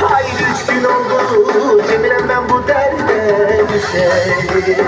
Haydi üç gün oldu. Cemile'm ben bu derde düşeli